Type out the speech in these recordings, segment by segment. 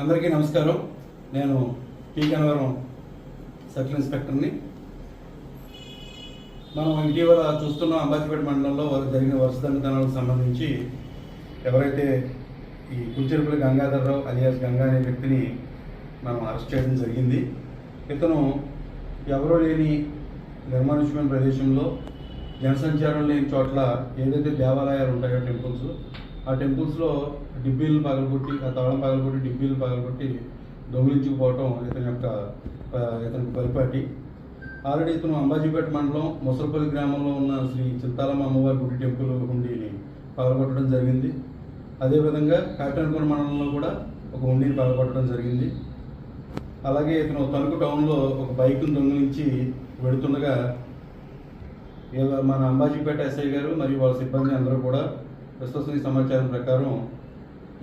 అందరికీ నమస్కారం. నేను పి. కనవరం సర్కిల్ ఇన్స్పెక్టర్ని. మనం ఇటీవల చూస్తున్న అంబాజీపేట మండలంలో జరిగిన వరుస దొంగతనాలకు సంబంధించి ఎవరైతే ఈ కుంచెరుపల్లి గంగాధరరావు అలియాస్ గంగా అనే వ్యక్తిని మనం అరెస్ట్ చేయడం జరిగింది. ఇతను ఎవరో లేని నిర్మానుష్యమైన ప్రదేశంలో జనసంచారం లేని చోట్ల ఏదైతే దేవాలయాలు ఉంటాయో టెంపుల్స్ ఆ టెంపుల్స్లో డిబ్బీలు పగలగొట్టి ఆ తాళం పగలగొట్టి డిబ్బీలు పగలగొట్టి దొంగిలించుకుపోవటం ఇతని యొక్క ఇతనికి పరిపాటి. ఆల్రెడీ ఇతను అంబాజీపేట మండలం ముసలపల్లి గ్రామంలో ఉన్న శ్రీ చిత్తాలమ్మ అమ్మవారి గుడి టెంపుల్ హుండీని పగలగొట్టడం జరిగింది. అదేవిధంగా కాకినాడకొండ మండలంలో కూడా ఒక హుండీని పగలగొట్టడం జరిగింది. అలాగే ఇతను తణుకు టౌన్లో ఒక బైక్ను దొంగిలించి వెడుతుండగా ఇలా మన అంబాజీపేట ఎస్ఐ గారు మరియు వాళ్ళ సిబ్బంది అందరూ కూడా విశ్వసనీయ సమాచారం ప్రకారం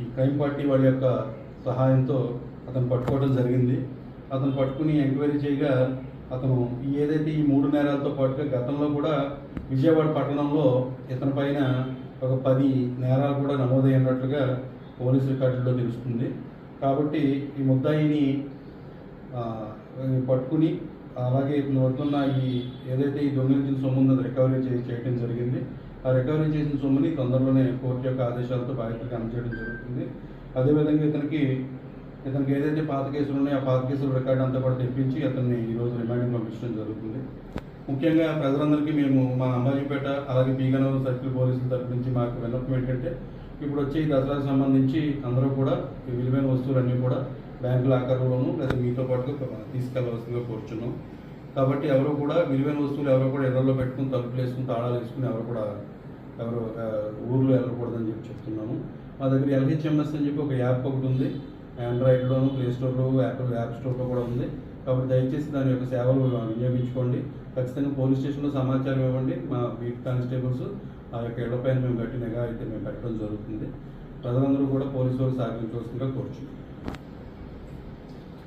ఈ క్రైమ్ పార్టీ వాళ్ళ యొక్క సహాయంతో అతను పట్టుకోవడం జరిగింది. అతను పట్టుకుని ఎంక్వైరీ చేయగా అతను ఈ ఏదైతే ఈ మూడు నేరాలతో పాటుగా గతంలో కూడా విజయవాడ పట్టణంలో ఇతని పైన ఒక పది నేరాలు కూడా నమోదైనట్లుగా పోలీసు రికార్డుల్లో తెలుస్తుంది. కాబట్టి ఈ ముద్దాయిని పట్టుకుని అలాగే ఇప్పుడు వస్తున్న ఈ ఏదైతే ఈ దొంగిలించిన సొమ్ము ఉందో రికవరీ చేయడం జరిగింది. ఆ రికవరీ చేసిన సొమ్ముని తొందరలోనే కోర్టు యొక్క ఆదేశాలతో బాధ్యతలకు అందజేయడం జరుగుతుంది. అదేవిధంగా ఇతనికి ఇతనికి ఏదైతే పాత కేసులు ఉన్నాయో ఆ పాత కేసుల రికార్డు అంతా కూడా తెప్పించి అతన్ని ఈరోజు రిమాండింగ్ పంపించడం జరుగుతుంది. ముఖ్యంగా ప్రజలందరికీ మేము మా అంబాజీపేట అలాగే బీగనూరు సర్కిల్ పోలీసుల తరపు నుంచి మాకు విన్నపం ఏంటంటే ఇప్పుడు వచ్చే ఈ దసరాకు సంబంధించి అందరూ కూడా ఈ విలువైన వస్తువులన్నీ కూడా బ్యాంకు లాకర్లోనూ లేదా మీతో పాటుగా తీసుకెళ్ళవలసిందిగా కోరుచున్నాం. కాబట్టి ఎవరు కూడా విలువైన వస్తువులు ఎవరు కూడా ఇళ్ళలో పెట్టుకుని తలుపులు వేసుకుని తాళాలు వేసుకుని ఎవరు కూడా ఎవరు ఊర్లో వెళ్ళకూడదని చెప్పి చెప్తున్నాము. మా దగ్గర ఎల్హెచ్ఎంఎస్ అని చెప్పి ఒక యాప్ ఒకటి ఉంది. ఆండ్రాయిడ్లోను ప్లే స్టోర్లో యాపిల్ యాప్ స్టోర్లో కూడా ఉంది. కాబట్టి దయచేసి దాని యొక్క సేవలు వినియోగించుకోండి. ఖచ్చితంగా పోలీస్ స్టేషన్లో సమాచారం ఇవ్వండి. మా బీట్ కానిస్టేబుల్స్ ఆ యొక్క ఇళ్ళపైన మేము గట్టి నిఘా అయితే మేము పెట్టడం జరుగుతుంది. ప్రజలందరూ కూడా పోలీసు వారు సహకరించవలసిందిగా కోరుచున్నాం.